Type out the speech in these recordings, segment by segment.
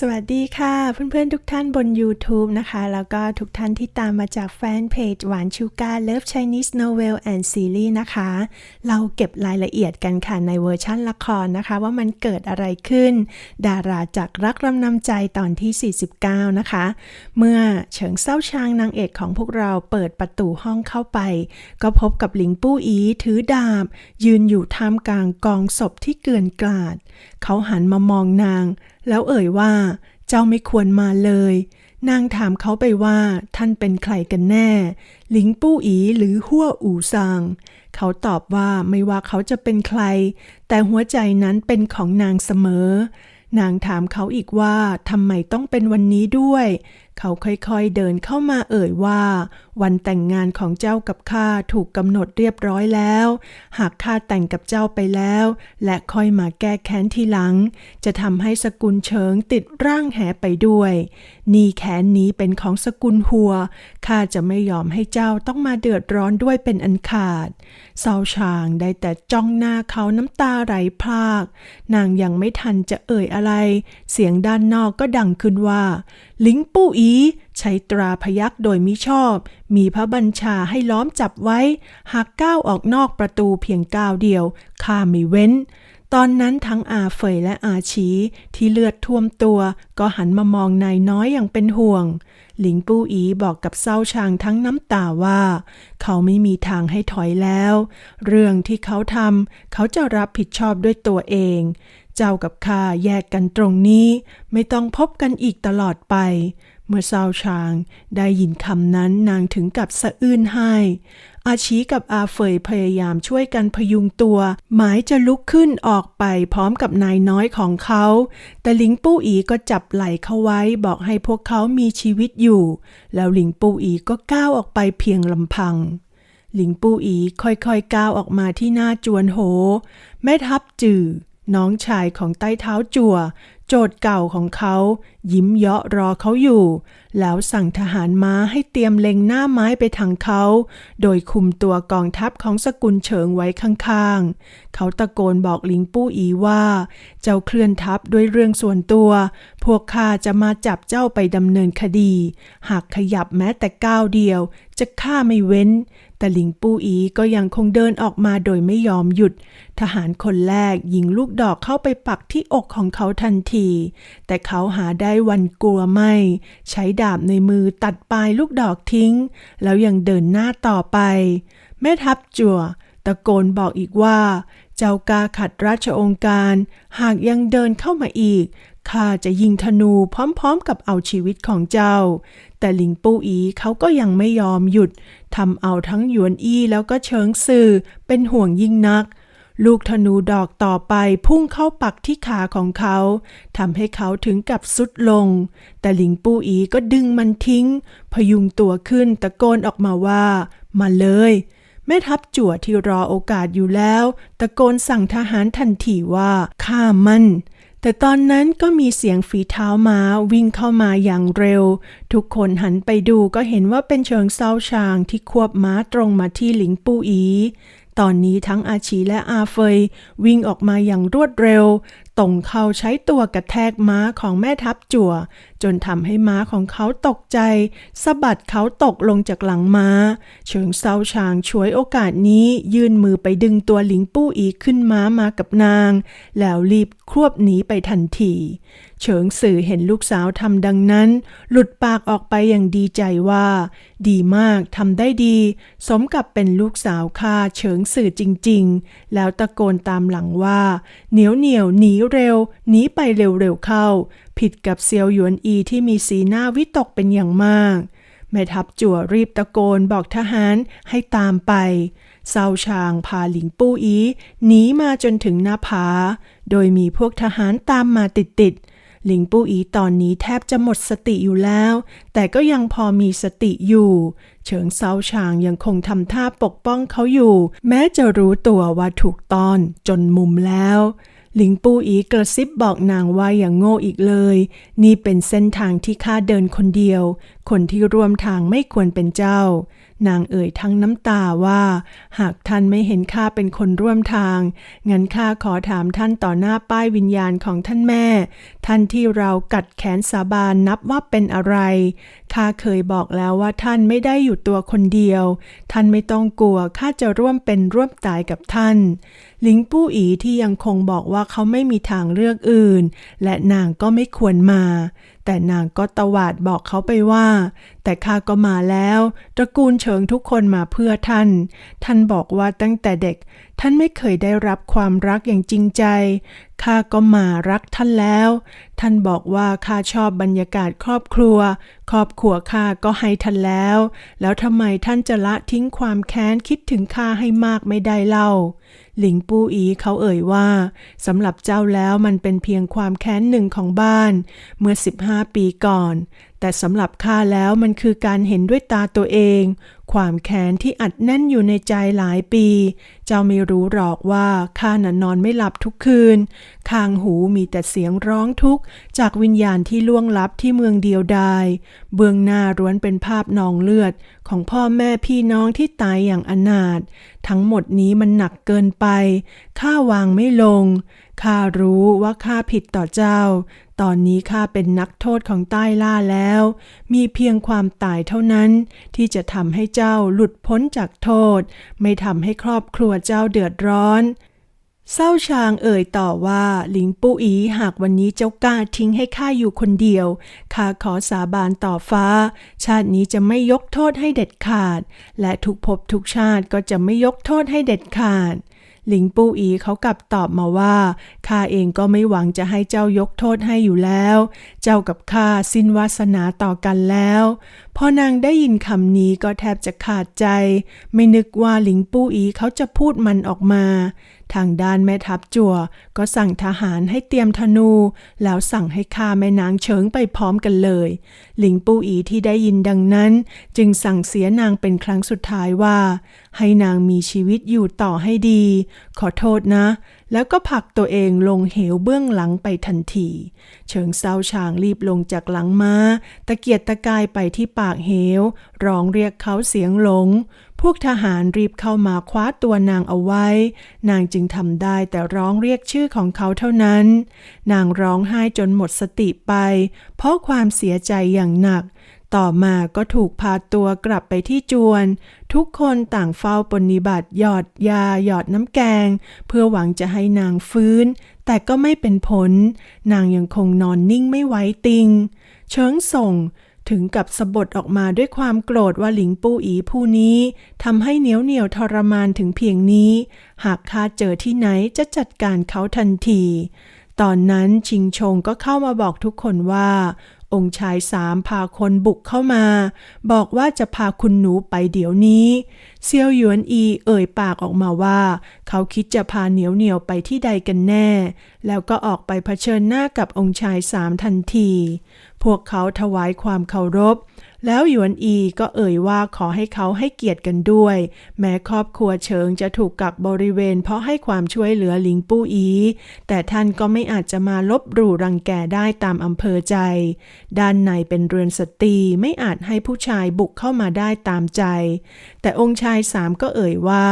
สวัสดีค่ะ เพื่อนๆทุกท่านบน YouTube นะคะ แล้วก็ทุกท่านที่ตามมาจากแฟนเพจหวานชูการเลิฟ Chinese Novel and Series นะคะ เราเก็บรายละเอียดกันค่ะในเวอร์ชั่นละครนะคะ ว่ามันเกิดอะไรขึ้น ดาราจากรักรำนำใจตอนที่ 49 นะคะ เมื่อเฉิงเซาชางนางเอกของพวกเราเปิดประตูห้องเข้าไป ก็พบกับหลิงปู้อีถือดาบ ยืนอยู่ท่ามกลางกองศพที่เกลื่อนกลาด เขาหันมามองนาง แล้วเอ่ยว่า เจ้าไม่ควรมาเลย นางถามเขาไปว่าท่านเป็นใครกันแน่ หลิงปู้อีหรือหัวอู่ซาง เขาตอบว่าไม่ว่าเขาจะเป็นใคร แต่หัวใจนั้นเป็นของนางเสมอ นางถามเขาอีกว่าทำไมต้องเป็นวันนี้ด้วย เขาค่อยๆเดินเข้ามาเอ่ยว่า วันแต่งงานของเจ้ากับข้าถูกกำหนดเรียบร้อยแล้ว หากข้าแต่งกับเจ้าไปแล้ว และค่อยมาแก้แค้นทีหลัง จะทำให้สกุลเฉิงติดร่างแหไปด้วยนี่แค้นนี้เป็นของสกุลหัวข้าจะไม่ยอมให้เจ้าต้องมาเดือดร้อนด้วยเป็นอันขาดเซาชางได้แต่จ้องหน้าเขาน้ำตาไหลพราก นางยังไม่ทันจะเอ่ยอะไร เสียงด้านนอกก็ดังขึ้นว่าลิงปู้อี ใช้ตราพยักโดยมิชอบ มีพระบัญชาให้ล้อมจับไว้ หากก้าวออกนอกประตูเพียงก้าวเดียวข้าไม่เว้น ตอนนั้นทั้งอาเฟยและอาชีที่เลือดท่วมตัว ก็หันมามองนายน้อยอย่างเป็นห่วง หลิงปู้อีบอกกับเศร้าชางทั้งน้ำตาว่า เขาไม่มีทางให้ถอยแล้ว เรื่องที่เขาทำเขาจะรับผิดชอบด้วยตัวเอง เจ้ากับข้าแยกกันตรงนี้ ไม่ต้องพบกันอีกตลอดไป เมื่อเศร้าชางได้ยินคำนั้นนางถึงกับสะอื้นให้ อาชีกับอาเฟยพยายามช่วยกันพยุงตัว หมายจะลุกขึ้นออกไปพร้อมกับนายน้อยของเขา แต่หลิงปู้อีก็จับไหล่เขาไว้บอกให้พวกเขามีชีวิตอยู่ แล้วหลิงปู้อีก็ก้าวออกไปเพียงลำพังหลิงปู้อีค่อยๆก้าวออกมาที่หน้าจวนโห แม่ทัพจื่อ น้องชายของใต้เท้าจั่ว โจทย์เก่าของเขา ยิ้มเยาะรอเขาอยู่ แล้วสั่งทหารม้าให้เตรียมเล็งหน้าไม้ไปทางเขา โดยคุมตัวกองทัพของสกุลเฉิงไว้ข้างๆ เขาตะโกนบอกลิงปู้อีว่า เจ้าเคลื่อนทัพด้วยเรื่องส่วนตัว พวกข้าจะมาจับเจ้าไปดำเนินคดี หากขยับแม้แต่ก้าวเดียว จะฆ่าไม่เว้น แต่หลิงปูอีก็ยังคงเดินออกมาโดยไม่ยอมหยุด ทหารคนแรกยิงลูกดอกเข้าไปปักที่อกของเขาทันที แต่เขาหาได้วันกลัวไม่ ใช้ดาบในมือตัดปลายลูกดอกทิ้ง แล้วยังเดินหน้าต่อไป แม่ทัพจั่วตะโกนบอกอีกว่า เจ้ากาขัดราชองค์การ หากยังเดินเข้ามาอีก ข้าจะยิงธนูพร้อมๆกับเอาชีวิตของเจ้า แต่หลิงปู้อีเขาก็ยังไม่ยอมหยุดทำเอาทั้งหยวนอี้แล้วก็เชิงซือเป็นห่วงยิ่งนัก ลูกธนูดอกต่อไปพุ่งเข้าปักที่ขาของเขาทำให้เขาถึงกับสุดลง แต่หลิงปู้อีก็ดึงมันทิ้ง พยุงตัวขึ้นตะโกนออกมาว่า มาเลยแม่ทัพจั่วที่รอโอกาสอยู่แล้ว ตะโกนสั่งทหารทันทีว่าฆ่ามัน แต่ตอนนั้นก็มีเสียงฝีเท้าม้าวิ่งเข้ามาอย่างเร็ว ทุกคนหันไปดูก็เห็นว่าเป็นเชิงเซาชางที่ควบม้าตรงมาที่หลิงปูอี ตอนนี้ทั้งอาชีและอาเฟยวิ่งออกมาอย่างรวดเร็ว ตรงเข้าใช้ตัวกระแทกม้าของแม่ทัพจั่ว จนทำให้ม้าของเขาตกใจสะบัดเขาตกลงจากหลังม้า เฉิงเซาชางช่วยโอกาสนี้ยื่นมือไปดึงตัวหลิงปู้อีขึ้นม้ามากับนาง แล้วรีบควบหนีไปทันที เฉิงสื่อเห็นลูกสาวทำดังนั้น หลุดปากออกไปอย่างดีใจว่า ดีมากทำได้ดี สมกับเป็นลูกสาวข้าเฉิงสื่อจริง ๆ แล้วตะโกนตามหลังว่า เหนียวเหนียวหนีเร็วหนีไปเร็วๆเข้า ผิดกับเซียวหยวนอีที่มีสีหน้าวิตกเป็นอย่างมาก แม่ทัพจั่วรีบตะโกนบอกทหารให้ตามไปเซาชางพาหลิงปู้อีหนีมาจนถึงหน้าผา โดยมีพวกทหารตามมาติดๆ หลิงปู้อีตอนนี้แทบจะหมดสติอยู่แล้ว แต่ก็ยังพอมีสติอยู่ เฉิงเซาชางยังคงทำท่าปกป้องเขาอยู่ แม้จะรู้ตัวว่าถูกต้อนจนมุมแล้ว หลิงปูอีกระซิบบอกนางว่าอย่างโง่อีกเลย นี่เป็นเส้นทางที่ข้าเดินคนเดียว คนที่ร่วมทางไม่ควรเป็นเจ้า นางเอ่ยทั้งน้ำตาว่า หากท่านไม่เห็นข้าเป็นคนร่วมทาง งั้นข้าขอถามท่านต่อหน้าป้ายวิญญาณของท่านแม่ ท่านที่เรากัดแขนสาบานนับว่าเป็นอะไร ข้าเคยบอกแล้วว่าท่านไม่ได้อยู่ตัวคนเดียว ท่านไม่ต้องกลัว ข้าจะร่วมเป็นร่วมตายกับท่านหลิงปู้อีที่ยังคงบอกว่าเขาไม่มีทางเลือกอื่น และนางก็ไม่ควรมา แต่นางก็ตวาดบอกเขาไปว่า แต่ข้าก็มาแล้ว ตระกูลเฉิงทุกคนมาเพื่อท่าน ท่านบอกว่าตั้งแต่เด็ก ท่านไม่เคยได้รับความรักอย่างจริงใจ ข้าก็มารักท่านแล้ว ท่านบอกว่าข้าชอบบรรยากาศครอบครัว ครอบครัวข้าก็ให้ท่านแล้ว แล้วทำไมท่านจะละทิ้งความแค้นคิดถึงข้าให้มากไม่ได้เล่า หลิงปูอีเขาเอ่ยว่าสำหรับเจ้าแล้วมันเป็นเพียงความแค้นหนึ่งของบ้าน เมื่อ 15 ปีก่อนแต่สำหรับข้าแล้วมันคือการเห็นด้วยตาตัวเอง ความแค้นที่อัดแน่นอยู่ในใจหลายปี เจ้าไม่รู้หรอกว่าข้านนอนไม่หลับทุกคืนคางหูมีแต่เสียงร้องทุกข์ จากวิญญาณที่ล่วงลับที่เมืองเดียวดาย เบื้องหน้าร้วนเป็นภาพนองเลือด ของพ่อแม่พี่น้องที่ตายอย่างอนาถ ทั้งหมดนี้มันหนักเกินไป ข้าวางไม่ลง ข้ารู้ว่าข้าผิดต่อเจ้า ตอนนี้ข้าเป็นนักโทษของใต้ล่าแล้ว มีเพียงความตายเท่านั้น ที่จะทำให้เจ้าหลุดพ้นจากโทษ ไม่ทำให้ครอบครัวเจ้าเดือดร้อน เศร้าชางเอ่ยต่อว่าหลิงปูอีหากวันนี้เจ้ากล้าทิ้งให้ข้าอยู่คนเดียว ข้าขอสาบานต่อฟ้า ชาตินี้จะไม่ยกโทษให้เด็ดขาด และทุกภพทุกชาติก็จะไม่ยกโทษให้เด็ดขาด หลิงปูอีเขากลับตอบมาว่าข้าเองก็ไม่หวังจะให้เจ้ายกโทษให้อยู่แล้ว เจ้ากับข้าสิ้นวาสนาต่อกันแล้ว พอนางได้ยินคำนี้ก็แทบจะขาดใจ ไม่นึกว่าหลิงปู้อีเขาจะพูดมันออกมา ทางด้านแม่ทัพจั่วก็สั่งทหารให้เตรียมธนู แล้วสั่งให้ฆ่าแม่นางเฉิงไปพร้อมกันเลย หลิงปู้อีที่ได้ยินดังนั้น จึงสั่งเสียนางเป็นครั้งสุดท้ายว่า ให้นางมีชีวิตอยู่ต่อให้ดี ขอโทษนะแล้วก็ผลักตัวเองลงเหวเบื้องหลังไปทันที เฉิงเซาชางรีบลงจากหลังม้า ตะเกียกตะกายไปที่ปากเหว ร้องเรียกเขาเสียงหลง พวกทหารรีบเข้ามาคว้าตัวนางเอาไว้ นางจึงทำได้แต่ร้องเรียกชื่อของเขาเท่านั้น นางร้องไห้จนหมดสติไป เพราะความเสียใจอย่างหนัก ต่อมาก็ถูกพาตัวกลับไปที่จวน ทุกคนต่างเฝ้าปฏิบัติหยอดยาหยอดน้ำแกง เพื่อหวังจะให้นางฟื้น แต่ก็ไม่เป็นผล นางยังคงนอนนิ่งไม่ไหวติง เชิงส่งถึงกับสะบดออกมาด้วยความโกรธว่าหลิงปูอีผู้นี้ทำให้เหนียวเหนียวทรมานถึงเพียงนี้ หากข้าเจอที่ไหนจะจัดการเขาทันที ตอนนั้นชิงชงก็เข้ามาบอกทุกคนว่า องค์ชายสามพาคนบุกเข้ามา บอกว่าจะพาคุณหนูไปเดี๋ยวนี้เซียวหยวนอีเอ่ยปากออกมาว่า เขาคิดจะพาเหนียวเหนียวไปที่ใดกันแน่ แล้วก็ออกไปเผชิญหน้ากับองค์ชายสามทันที พวกเขาถวายความเคารพ แล้วหยวนอีก็เอ่ยว่าขอให้เขาให้เกียรติกันด้วย แม้ครอบครัวเฉิงจะถูกกักบริเวณ เพราะให้ความช่วยเหลือหลิงปู้อี แต่ท่านก็ไม่อาจจะมาลบหลู่รังแกได้ตามอำเภอใจ ด้านในเป็นเรือนสตรีไม่อาจให้ผู้ชายบุกเข้ามาได้ตามใจ แต่องค์ชายสามก็เอ่ยว่า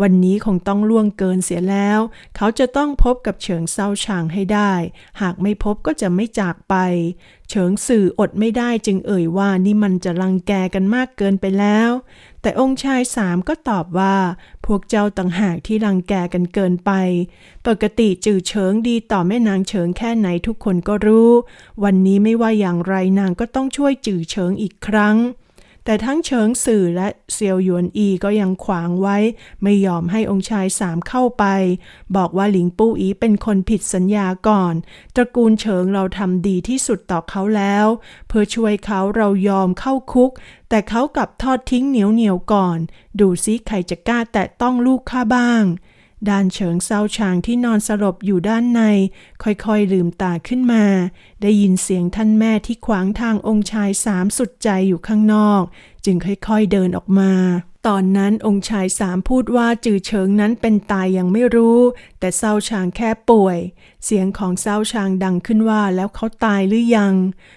วันนี้คงต้องล่วงเกินเสียแล้ว เขาจะต้องพบกับเฉิงเซาชางให้ได้ หากไม่พบก็จะไม่จากไป เฉิงสื่ออดไม่ได้จึงเอ่ยว่านี่มันจะรังแกกันมากเกินไปแล้ว แต่องค์ชายสามก็ตอบว่า พวกเจ้าต่างหากที่รังแกกันเกินไป ปกติจื่อเฉิงดีต่อแม่นางเฉิงแค่ไหนทุกคนก็รู้ วันนี้ไม่ว่าอย่างไรนางก็ต้องช่วยจื่อเฉิงอีกครั้ง แต่ทั้งเฉิงสื่อและเซียวหยวนอีก็ยังขวางไว้ ไม่ยอมให้องค์ชายสามเข้าไป บอกว่าหลิงปู้อีเป็นคนผิดสัญญาก่อน ตระกูลเฉิงเราทำดีที่สุดต่อเขาแล้ว เพื่อช่วยเขาเรายอมเข้าคุก แต่เขากลับทอดทิ้งเหนียวเหนียวก่อน ดูซิใครจะกล้าแตะต้องลูกข้าบ้าง ด้านเฉิงเซาชางที่นอนสลบอยู่ด้านใน ค่อยๆลืมตาขึ้นมา ได้ยินเสียงท่านแม่ที่ขวางทางองค์ชายสามสุดใจอยู่ข้างนอก จึงค่อยๆเดินออกมา ตอนนั้นองค์ชายสามพูดว่าจือเฉิงนั้นเป็นตายยังไม่รู้ แต่เศร้าชางแค่ป่วย เสียงของเศร้าชางดังขึ้นว่าแล้วเขาตายหรือยัง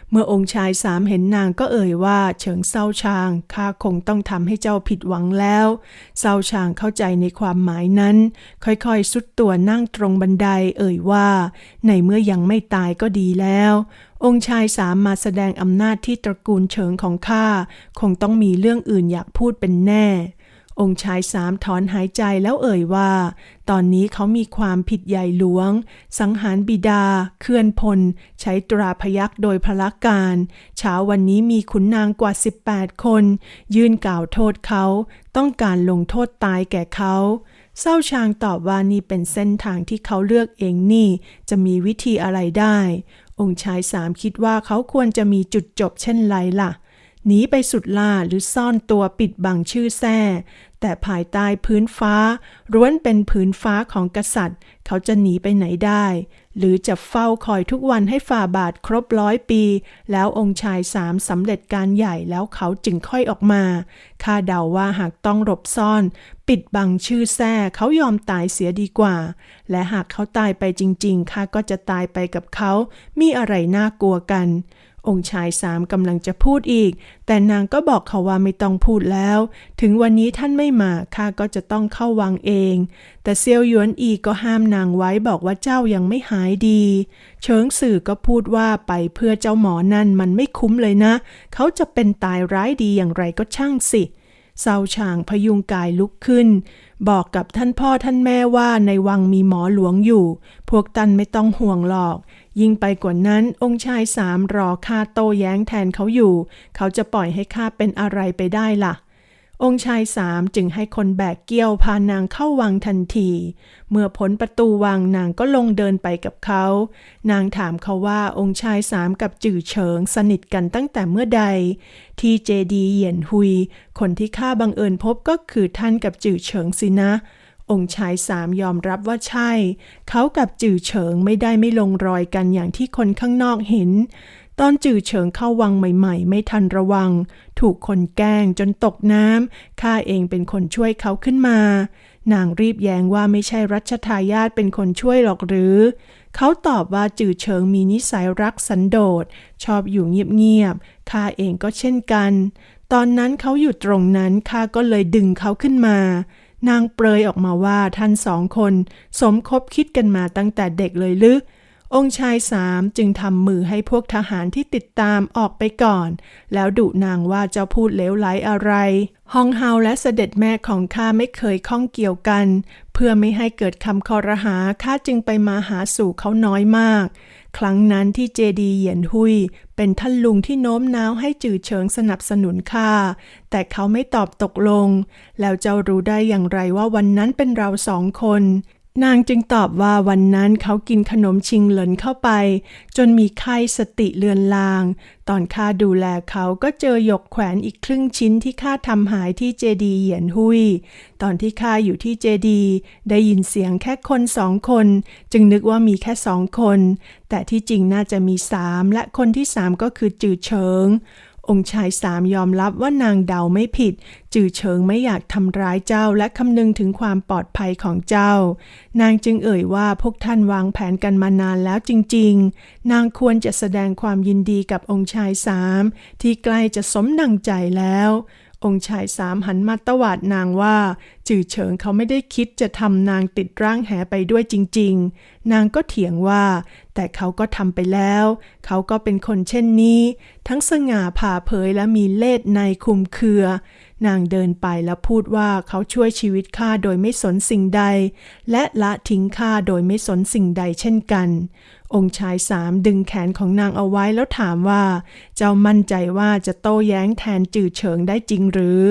เมื่อองค์ชายสามเห็นนางก็เอ่ยว่าเฉิงเศร้าชางข้าคงต้องทำให้เจ้าผิดหวังแล้ว เศร้าชางเข้าใจในความหมายนั้น ค่อยๆสุดตัวนั่งตรงบันไดเอ่ยว่า ในเมื่อยังไม่ตายก็ดีแล้ว องค์ชายสามมาแสดงอำนาจที่ตระกูลเฉิงของข้าคงต้องมีเรื่องอื่นอยากพูดเป็นแน่ องค์ชายสามถอนหายใจแล้วเอ่ยว่า ตอนนี้เขามีความผิดใหญ่หลวง สังหารบิดา เคลื่อนพล ใช้ตราพยักโดยพละการเช้าวันนี้มีขุนนางกว่า 18 คน ยื่นกล่าวโทษเขา ต้องการลงโทษตายแก่เขาเศร้าชางตอบว่านี่เป็นเส้นทางที่เขาเลือกเองนี่ จะมีวิธีอะไรได้ องค์ชายสามคิดว่าเขาควรจะมีจุดจบเช่นไรล่ะ หนีไปสุดล่าหรือซ่อนตัวปิดบังชื่อแท้แต่ภายใต้พื้นฟ้าร้วนเป็นพื้นฟ้าของกษัตริย์ เขาจะหนีไปไหนได้ หรือจะเฝ้าคอยทุกวันให้ฝ่าบาทครบร้อยปี แล้วองค์ชายสามสำเร็จการใหญ่แล้วเขาจึงค่อยออกมาข้าเดาว่าหากต้องหลบซ่อน ปิดบังชื่อแท้เขายอมตายเสียดีกว่า และหากเขาตายไปจริงๆข้าก็จะตายไปกับเขา มีอะไรน่ากลัวกัน องค์ชายสามกำลังจะพูดอีก แต่นางก็บอกเขาว่าไม่ต้องพูดแล้ว ถึงวันนี้ท่านไม่มาข้าก็จะต้องเข้าวังเอง แต่เซียวหยวนอีก็ห้ามนางไว้บอกว่าเจ้ายังไม่หายดี เฉิงสื่อก็พูดว่าไปเพื่อเจ้าหมอนั่นมันไม่คุ้มเลยนะ เขาจะเป็นตายร้ายดีอย่างไรก็ช่างสิเศร้าช่างพยุงกายลุกขึ้น บอกกับท่านพ่อท่านแม่ว่าในวังมีหมอหลวงอยู่ พวกตันไม่ต้องห่วงหรอก ยิ่งไปกว่านั้นองค์ชายสามรอข้าโต้แย้งแทนเขาอยู่ เขาจะปล่อยให้ข้าเป็นอะไรไปได้ล่ะ องค์ชายสามจึงให้คนแบกเกี้ยวพานางเข้าวังทันที เมื่อพ้นประตูวังนางก็ลงเดินไปกับเขา นางถามเขาว่าองค์ชายสามกับจื่อเฉิงสนิทกันตั้งแต่เมื่อใด ที่เจดีเหยียนหุย คนที่ข้าบังเอิญพบก็คือท่านกับจื่อเฉิงสินะ องค์ชายสามยอมรับว่าใช่ เขากับจื่อเฉิงไม่ได้ไม่ลงรอยกันอย่างที่คนข้างนอกเห็น ตอนจื่อเฉิงเข้าวังใหม่ๆ ไม่ทันระวัง ถูกคนแกล้งจนตกน้ำข้าเองเป็นคนช่วยเขาขึ้นมา นางรีบแย้งว่าไม่ใช่รัชทายาทเป็นคนช่วยหรอกหรือ เขาตอบว่าจื่อเฉิงมีนิสัยรักสันโดษ ชอบอยู่เงียบๆข้าเองก็เช่นกันตอนนั้นเขาอยู่ตรงนั้นข้าก็เลยดึงเขาขึ้นมา นางเปรยออกมาว่าท่านสองคน สมคบคิดกันมาตั้งแต่เด็กเลยลึก องค์ชายสามจึงทำมือให้พวกทหารที่ติดตามออกไปก่อน แล้วดุนางว่าเจ้าพูดเลวไหลอะไร ฮองเฮาและเสด็จแม่ของข้าไม่เคยข้องเกี่ยวกัน เพื่อไม่ให้เกิดคำคอรหาข้าจึงไปมาหาสู่เขาน้อยมาก ครั้งนั้นที่เจดีเหยียนหุยเป็นท่านลุงที่โน้มน้าวให้จื่อเฉิงสนับสนุนข้าแต่เขาไม่ตอบตกลง แล้วเจ้ารู้ได้อย่างไรว่าวันนั้นเป็นเราสองคน นางจึงตอบว่าวันนั้นเขากินขนมชิงเหลินเข้าไป จนมีไข้สติเลือนลาง ตอนข้าดูแลเขาก็เจอหยกแขวนอีกครึ่งชิ้นที่ข้าทำหายที่เจดีเหยียนหุย ตอนที่ข้าอยู่ที่เจดีได้ยินเสียงแค่คนสองคน จึงนึกว่ามีแค่สองคน แต่ที่จริงน่าจะมีสามและคนที่สามก็คือจือเฉิง องค์ชายสามยอมรับว่านางเดาไม่ผิด จือเฉิงไม่อยากทำร้ายเจ้าและคำนึงถึงความปลอดภัยของเจ้า นางจึงเอ่ยว่าพวกท่านวางแผนกันมานานแล้วจริง ๆ นางควรจะแสดงความยินดีกับองค์ชายสามที่ใกล้จะสมดังใจแล้ว องค์ชายสามหันมาตวาดนางว่า จื่อเฉิงเขาไม่ได้คิดจะทำนางติดร่างแหไปด้วยจริง ๆ นางก็เถียงว่า แต่เขาก็ทำไปแล้ว เขาก็เป็นคนเช่นนี้ ทั้งสง่าผ่าเผยและมีเล่ห์ในคุมเครือ นางเดินไปแล้วพูดว่าเขาช่วยชีวิตข้าโดยไม่สนสิ่งใด และละทิ้งข้าโดยไม่สนสิ่งใดเช่นกัน องค์ชายสามดึงแขนของนางเอาไว้แล้วถามว่า เจ้ามั่นใจว่าจะโต้แย้งแทนจือเฉิงได้จริงหรือ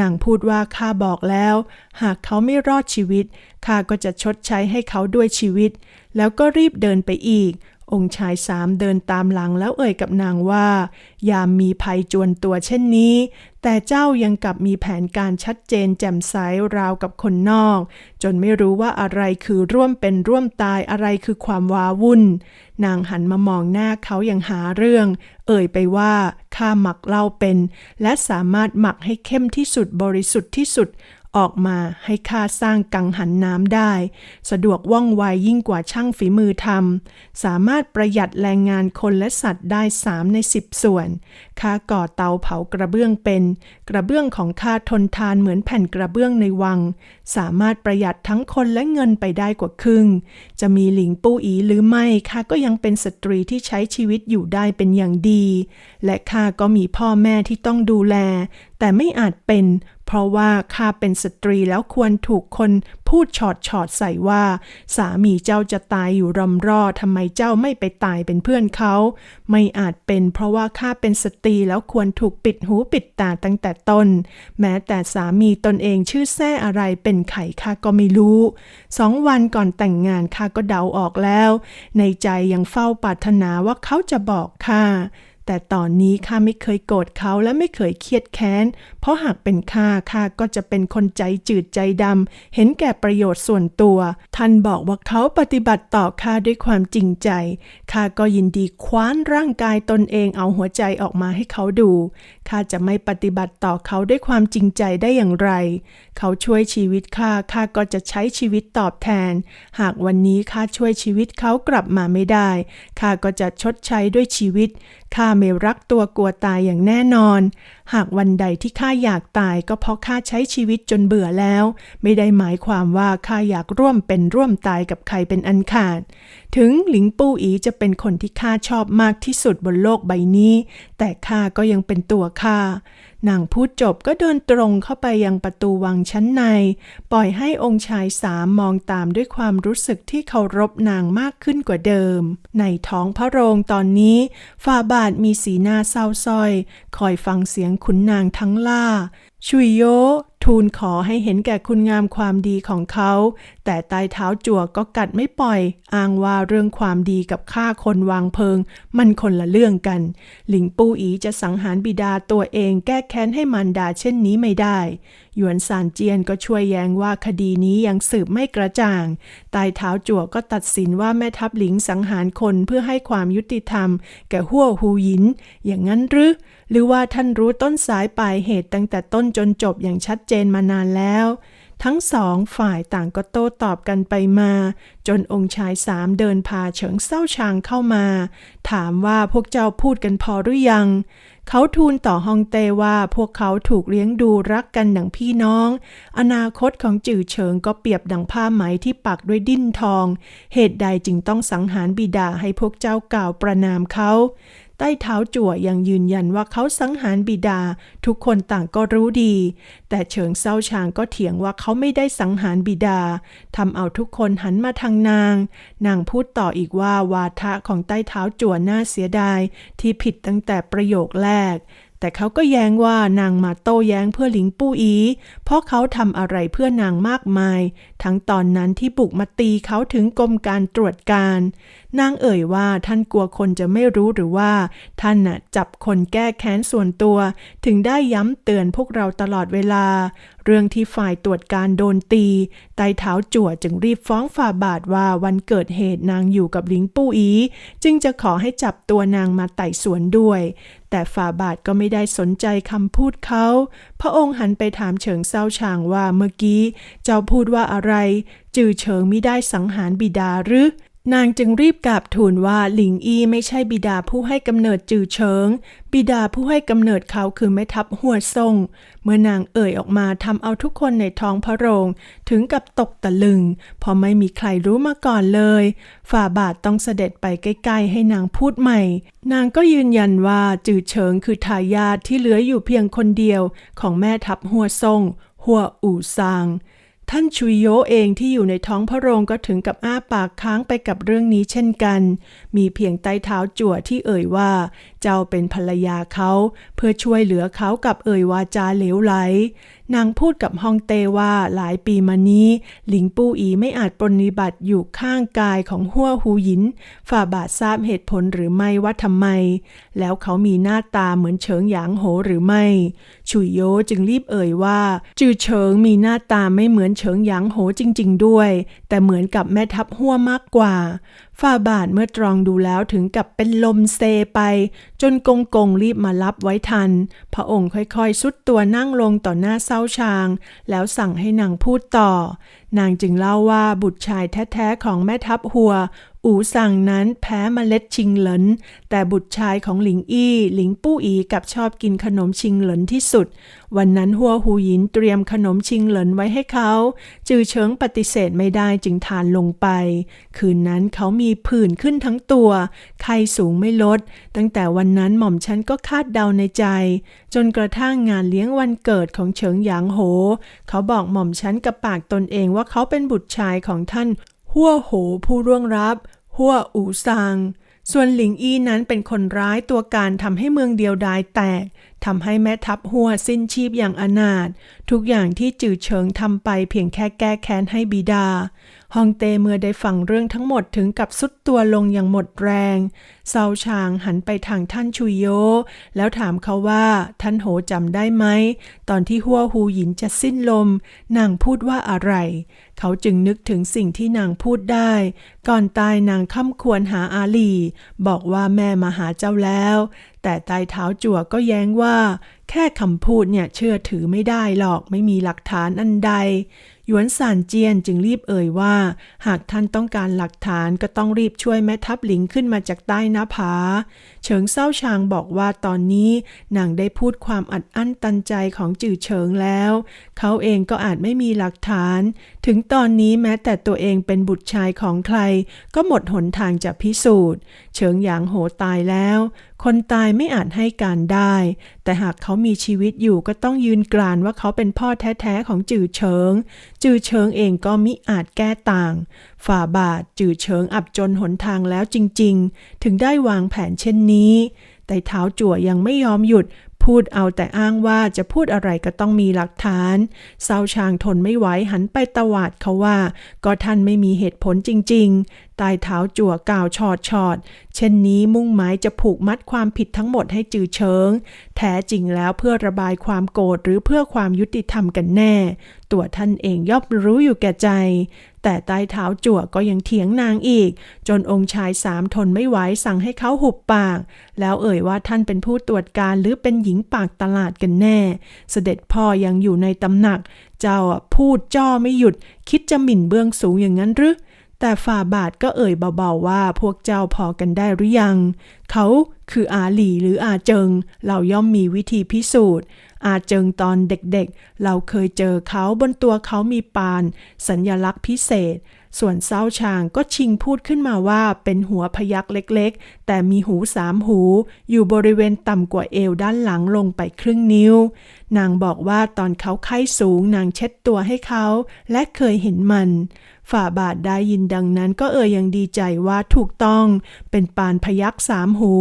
นางพูดว่าข้าบอกแล้ว หากเขาไม่รอดชีวิตข้าก็จะชดใช้ให้เขาด้วยชีวิต แล้วก็รีบเดินไปอีก องค์ชายสามเดินตามหลังแล้วเอ่ยกับนางว่า ยามมีภัยจวนตัวเช่นนี้ แต่เจ้ายังกลับมีแผนการชัดเจนแจ่มใสราวกับคนนอก จนไม่รู้ว่าอะไรคือร่วมเป็นร่วมตายอะไรคือความว้าวุ่น นางหันมามองหน้าเขาอย่างหาเรื่อง เอ่ยไปว่าข้าหมักเหล้าเป็น และสามารถหมักให้เข้มที่สุดบริสุทธิ์ที่สุด ออกมาให้ข้าสร้างกังหันน้ำได้ สะดวกว่องไวยิ่งกว่าช่างฝีมือทำสามารถประหยัดแรงงานคนและสัตว์ได้สามในสิบส่วนข้าก่อเตาเผากระเบื้องเป็น กระเบื้องของข้าทนทานเหมือนแผ่นกระเบื้องในวัง สามารถประหยัดทั้งคนและเงินไปได้กว่าครึ่ง จะมีหลิงปู้อีหรือไม่ข้าก็ยังเป็นสตรีที่ใช้ชีวิตอยู่ได้เป็นอย่างดี และข้าก็มีพ่อแม่ที่ต้องดูแล แต่ไม่อาจเป็น เพราะว่าข้าเป็นสตรีแล้วควรถูกคนพูดฉอดฉอดใส่ว่า สามีเจ้าจะตายอยู่รำรอทำไมเจ้าไม่ไปตายเป็นเพื่อนเขา ไม่อาจเป็นเพราะว่าข้าเป็นสตรีแล้วควรถูกปิดหูปิดตาตั้งแต่ต้น แม้แต่สามีตนเองชื่อแท้อะไรเป็นไข่ข้าก็ไม่รู้สองวันก่อนแต่งงานข้าก็เดาออกแล้ว ในใจยังเฝ้าปรารถนาว่าเขาจะบอกข้า แต่ตอนนี้ข้าไม่เคยโกรธเขาและไม่เคยเครียดแค้น เพราะหากเป็นข้าข้าก็จะเป็นคนใจจืดใจดำเห็นแก่ประโยชน์ส่วนตัว ท่านบอกว่าเขาปฏิบัติต่อข้าด้วยความจริงใจข้าก็ยินดีคว้านร่างกายตนเองเอาหัวใจออกมาให้เขาดูข้าจะไม่ปฏิบัติต่อเขาด้วยความจริงใจได้อย่างไร เขาช่วยชีวิตข้าข้าก็จะใช้ชีวิตตอบแทน หากวันนี้ข้าช่วยชีวิตเขากลับมาไม่ได้ข้าก็จะชดใช้ด้วยชีวิตข้าไม่รักตัวกลัวตายอย่างแน่นอน หากวันใดที่ข้าอยากตายก็เพราะข้าใช้ชีวิตจนเบื่อแล้ว ไม่ได้หมายความว่าข้าอยากร่วมเป็นร่วมตายกับใครเป็นอันขาด ถึงหลิงปู้อีจะเป็นคนที่ข้าชอบมากที่สุดบนโลกใบนี้ แต่ข้าก็ยังเป็นตัวข้า นางพูดจบก็เดินตรงเข้าไปยังประตูวังชั้นใน ปล่อยให้องค์ชายสามมองตามด้วยความรู้สึกที่เคารพนางมากขึ้นกว่าเดิม ในท้องพระโรงตอนนี้ฝ่าบาทมีสีหน้าเศร้าส้อย คอยฟังเสียงขุนนางทั้งล่า ชุยโย ทูลขอให้เห็นแก่คุณงามความดีของเขา แต่ใต้เท้าจั่วก็กัดไม่ปล่อย อ้างว่าเรื่องความดีกับฆ่าคนวางเพลิง มันคนละเรื่องกัน หลิงปูอีจะสังหารบิดาตัวเองแก้แค้นให้มันดาเช่นนี้ไม่ได้ หยวนซานเจียนก็ช่วยแย้งว่าคดีนี้ยังสืบไม่กระจ่างใต้เท้าจั่วก็ตัดสินว่าแม่ทัพหลิงสังหารคนเพื่อให้ความยุติธรรม แก่หัวหูหยิน อย่างนั้นหรือหรือว่าท่านรู้ต้นสายปลายเหตุตั้งแต่ต้นจนจบอย่างชัดเจนมานานแล้ว ทั้งสองฝ่ายต่างก็โต้ตอบกันไปมา จนองค์ชายสามเดินพาเฉิงเศร้าชางเข้ามา ถามว่าพวกเจ้าพูดกันพอหรือยัง เขาทูลต่อฮองเต้ว่าพวกเขาถูกเลี้ยงดูรักกันดังพี่น้อง อนาคตของจื่อเฉิงก็เปรียบดังผ้าไหมที่ปักด้วยดิ้นทอง เหตุใดจึงต้องสังหารบิดาให้พวกเจ้ากล่าวประนามเขา ใต้เท้าจั่วยังยืนยันว่าเขาสังหารบิดา ทุกคนต่างก็รู้ดี แต่เฉิงเซาชางก็เถียงว่าเขาไม่ได้สังหารบิดาทำเอาทุกคนหันมาทางนาง นางพูดต่ออีกว่าวาทะของใต้เท้าจั่วน่าเสียดาย ที่ผิดตั้งแต่ประโยคแรกแต่เขาก็แย้งว่านางมาโต้แย้งเพื่อหลิงปู้อี เพราะเขาทำอะไรเพื่อนางมากมาย ทั้งตอนนั้นที่บุกมาตีเขาถึงกรมการตรวจการ นางเอ่ยว่าท่านกลัวคนจะไม่รู้หรือว่า ท่านน่ะจับคนแก้แค้นส่วนตัว ถึงได้ย้ำเตือนพวกเราตลอดเวลา เรื่องที่ฝ่ายตรวจการโดนตี ไต้เท้าจั่วจึงรีบฟ้องฝ่าบาทว่าวันเกิดเหตุนางอยู่กับหลิงปู้อี จึงจะขอให้จับตัวนางมาไต่สวนด้วย แต่ฝ่าบาทก็ไม่ได้สนใจคำพูดเขา พระองค์หันไปถามเฉิงเซาชางว่าเมื่อกี้ เจ้าพูดว่าอะไร จือเฉิงมิได้สังหารบิดาหรือ นางจึงรีบกราบทูลว่าหลิงอีไม่ใช่บิดาผู้ให้กำเนิดจือเฉิง บิดาผู้ให้กำเนิดเขาคือแม่ทัพหัวทรง เมื่อนางเอ่ยออกมาทำเอาทุกคนในท้องพระโรงถึงกับตกตะลึงเพราะไม่มีใครรู้มาก่อนเลย ฝ่าบาทต้องเสด็จไปใกล้ๆให้นางพูดใหม่ นางก็ยืนยันว่าจือเฉิงคือทายาทที่เหลืออยู่เพียงคนเดียวของแม่ทัพหัวทรงหัวอู่ซาง ท่านชุยโยเองที่อยู่ในท้องพระโรงก็ถึงกับอ้าปากค้างไปกับเรื่องนี้เช่นกัน มีเพียงใต้เท้าจั่วที่เอ่ยว่า เจ้าเป็นภรรยาเขา เพื่อช่วยเหลือเขากับเอ่ยวาจาเหลวไหล นางพูดกับฮองเต้ว่าหลายปีมานี้ หลิงปูอีไม่อาจปรนนิบัติอยู่ข้างกายของหัวหูหยิน ฝ่าบาททราบเหตุผลหรือไม่ว่าทำไม แล้วเขามีหน้าตาเหมือนเฉิงหยางโหหรือไม่ ฉุยโยจึงรีบเอ่ยว่า จือเฉิงมีหน้าตาไม่เหมือนเฉิงหยางโหจริง ๆ ด้วยแต่เหมือนกับแม่ทับหัวมากกว่า ฝ่าบาทเมื่อตรองดูแล้วถึงกับเป็นลมเซไป จนกงกงรีบมารับไว้ทัน พระองค์ค่อยๆสุดตัวนั่งลงต่อหน้าเศร้าชาง แล้วสั่งให้นางพูดต่อ นางจึงเล่าว่าบุตรชายแท้ๆของแม่ทับหัว อูสั่งนั้นแพ้เมล็ดชิงเหลิน แต่บุตรชายของหลิงอี้ หลิงปู้อีกับชอบกินขนมชิงเหลินที่สุด วันนั้นหัวหูหยินเตรียมขนมชิงเหลินไว้ให้เขา จือเฉิงปฏิเสธไม่ได้จึงทานลงไป คืนนั้นเขามีผื่นขึ้นทั้งตัว ไข้สูงไม่ลด ตั้งแต่วันนั้นหม่อมฉันก็คาดเดาในใจ จนกระทั่งงานเลี้ยงวันเกิดของเฉิงหยางโห เขาบอกหม่อมฉันกับปากตนเองว่าเขาเป็นบุตรชายของท่าน หัวโหผู้ร่วงรับหัวอูซัง ส่วนหลิงอี้นั้นเป็นคนร้ายตัวการทำให้เมืองเดียวดายแตกทำให้แม่ทัพหัวสิ้นชีพอย่างอนาถทุกอย่างที่จือเฉิงทำไปเพียงแค่แก้แค้นให้บิดา ฮองเตเมื่อได้ฟังเรื่องทั้งหมดถึงกับสุดตัวลงอย่างหมดแรง เซาชางหันไปทางท่านชุยโย แล้วถามเขาว่า ท่านโหจำได้ไหม ตอนที่หัวหูหยินจะสิ้นลม นางพูดว่าอะไร เขาจึงนึกถึงสิ่งที่นางพูดได้ ก่อนตายนางค่ำควรหาอาลี บอกว่าแม่มาหาเจ้าแล้ว แต่ใต้เท้าจั่วก็แย้งว่า แค่คำพูดเนี่ยเชื่อถือไม่ได้หรอกไม่มีหลักฐานอันใด หยวนซานเจียนจึงรีบเอ่ยว่า หากท่านต้องการหลักฐานก็ต้องรีบช่วยแม่ทัพหลิงขึ้นมาจากใต้หน้าผา เฉิงเศร้าชางบอกว่าตอนนี้นางได้พูดความอัดอั้นตันใจของจื่อเฉิงแล้ว เขาเองก็อาจไม่มีหลักฐาน ถึงตอนนี้แม้แต่ตัวเองเป็นบุตรชายของใคร ก็หมดหนทางจะพิสูจน์ เฉิงหยางโหตายแล้วคนตายไม่อาจให้การได้ แต่หากเขามีชีวิตอยู่ก็ต้องยืนกรานว่าเขาเป็นพ่อแท้ๆของจือเฉิง จือเฉิงเองก็มิอาจแก้ต่าง ฝ่าบาทจือเฉิงอับจนหนทางแล้วจริงๆ ถึงได้วางแผนเช่นนี้ แต่เท้าจั่วยังไม่ยอมหยุด พูดเอาแต่อ้างว่าจะพูดอะไรก็ต้องมีหลักฐานเศร้าชางทนไม่ไหวหันไปตวาดเขาว่า ก็ท่านไม่มีเหตุผลจริง ๆ ตายเท้าจั่วกล่าวชอดชอด เช่นนี้มุ่งหมายจะผูกมัดความผิดทั้งหมดให้จือเชิง แท้จริงแล้วเพื่อระบายความโกรธหรือเพื่อความยุติธรรมกันแน่ ตัวท่านเองย่อมรู้อยู่แก่ใจ แต่ใต้เท้าจั่วก็ยังเถียงนางอีก จนองค์ชายสามทนไม่ไหวสั่งให้เขาหุบปาก แล้วเอ่ยว่าท่านเป็นผู้ตรวจการหรือเป็นหญิงปากตลาดกันแน่ เสด็จพ่อยังอยู่ในตำหนัก เจ้าพูดจ้อไม่หยุด คิดจะหมิ่นเบื้องสูงอย่างนั้นหรือแต่ฝ่าบาทก็เอ่ยเบาๆว่าพวกเจ้าพอกันได้หรือยัง เขาคืออาหลีหรืออาเจิง เราย่อมมีวิธีพิสูจน์ อาเจิงตอนเด็กๆ เราเคยเจอเขาบนตัวเขามีปาน สัญญลักษณ์พิเศษ ส่วนเศร้าชางก็ชิงพูดขึ้นมาว่าเป็นหัวพยักเล็กๆ แต่มีหูสามหู อยู่บริเวณต่ำกว่าเอวด้านหลังลงไปครึ่งนิ้ว นางบอกว่าตอนเขาไข้สูงนางเช็ดตัวให้เขา และเคยเห็นมัน ฝ่าบาทได้ยินดังนั้นก็เอ่ยยังดีใจว่าถูกต้อง เป็นปานพยักสามหู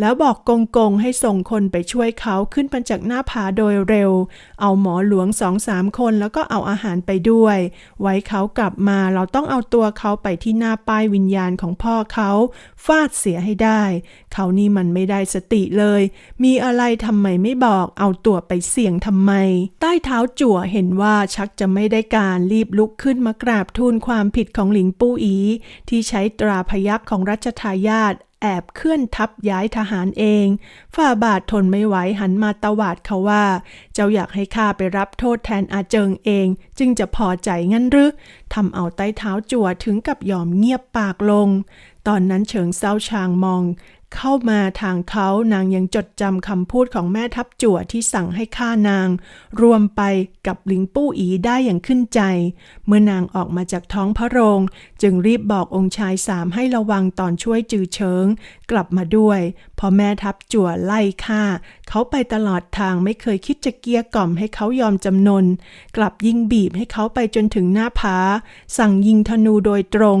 แล้วบอกกงกงให้ส่งคนไปช่วยเขาขึ้นไปจากหน้าผาโดยเร็ว เอาหมอหลวงสองสามคนแล้วก็เอาอาหารไปด้วย ไว้เขากลับมาเราต้องเอาตัวเขาไปที่หน้าป้ายวิญญาณของพ่อเขา ฟาดเสียให้ได้เขานี่มันไม่ได้สติเลย มีอะไรทำไมไม่บอก เอาตัวไปเสี่ยงทำไม ใต้เท้าจั่วเห็นว่าชักจะไม่ได้การรีบลุกขึ้นมากราบทูลความผิดของหลิงปู้อี ที่ใช้ตราพยักของรัชทายาทแอบเคลื่อนทัพย้ายทหารเอง ฝ่าบาททนไม่ไหวหันมาตวาดเขาว่า เจ้าอยากให้ข้าไปรับโทษแทนอาเจิงเอง จึงจะพอใจงั้นหรือทำเอาใต้เท้าจั่วถึงกับยอมเงียบปากลง ตอนนั้นเฉิงเซาชางมอง เข้ามาทางเขานางยังจดจำคำพูดของแม่ทัพจั่วที่สั่งให้ฆ่านาง รวมไปกับหลิงปู้อีได้อย่างขึ้นใจ เมื่อนางออกมาจากท้องพระโรง จึงรีบบอกองค์ชายสามให้ระวังตอนช่วยจือเชิง กลับมาด้วยพอแม่ทัพจั่วไล่ฆ่า เขาไปตลอดทางไม่เคยคิดจะเกียกล่อมให้เขายอมจำนน กลับยิงบีบให้เขาไปจนถึงหน้าผา สั่งยิงธนูโดยตรง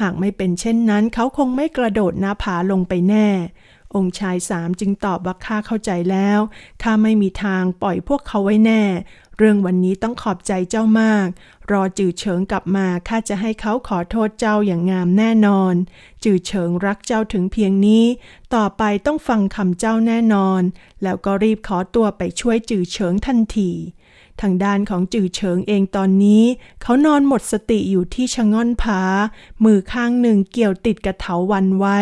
หากไม่เป็นเช่นนั้น เขาคงไม่กระโดดหน้าผาลงไปแน่องค์ชายสามจึงตอบว่าข้าเข้าใจแล้ว ข้าไม่มีทางปล่อยพวกเขาไว้แน่ เรื่องวันนี้ต้องขอบใจเจ้ามาก รอจือเฉิงกลับมาข้าจะให้เขาขอโทษเจ้าอย่างงามแน่นอน จือเฉิงรักเจ้าถึงเพียงนี้ ต่อไปต้องฟังคำเจ้าแน่นอน แล้วก็รีบขอตัวไปช่วยจือเฉิงทันที ทางด้านของจื่อเฉิงเองตอนนี้ เขานอนหมดสติอยู่ที่ชะง่อนผา มือข้างหนึ่งเกี่ยวติดกับเถาวันไว้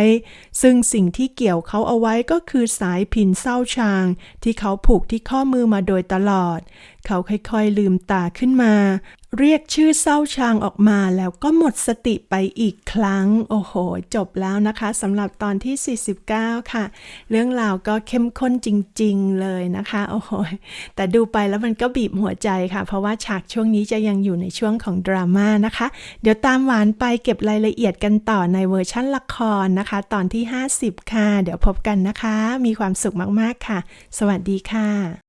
ซึ่งสิ่งที่เกี่ยวเขาเอาไว้ก็คือสายพินเศร้าชาง ที่เขาผูกที่ข้อมือมาโดยตลอดเขาค่อยๆลืมตาขึ้นมา เรียกชื่อเศร้าชางออกมาแล้วก็หมดสติไปอีกครั้ง โอ้โห จบแล้วนะคะสำหรับตอนที่ 49 ค่ะ เรื่องราวก็เข้มข้นจริงๆเลยนะคะ โอ้โห แต่ดูไปแล้วมันก็บีบหัวใจค่ะ เพราะว่าฉากช่วงนี้จะยังอยู่ในช่วงของดราม่านะคะ เดี๋ยวตามหวานไปเก็บรายละเอียดกันต่อในเวอร์ชั่นละครนะคะ ตอนที่ 50 ค่ะ เดี๋ยวพบกันนะคะ มีความสุขมากๆค่ะ สวัสดีค่ะ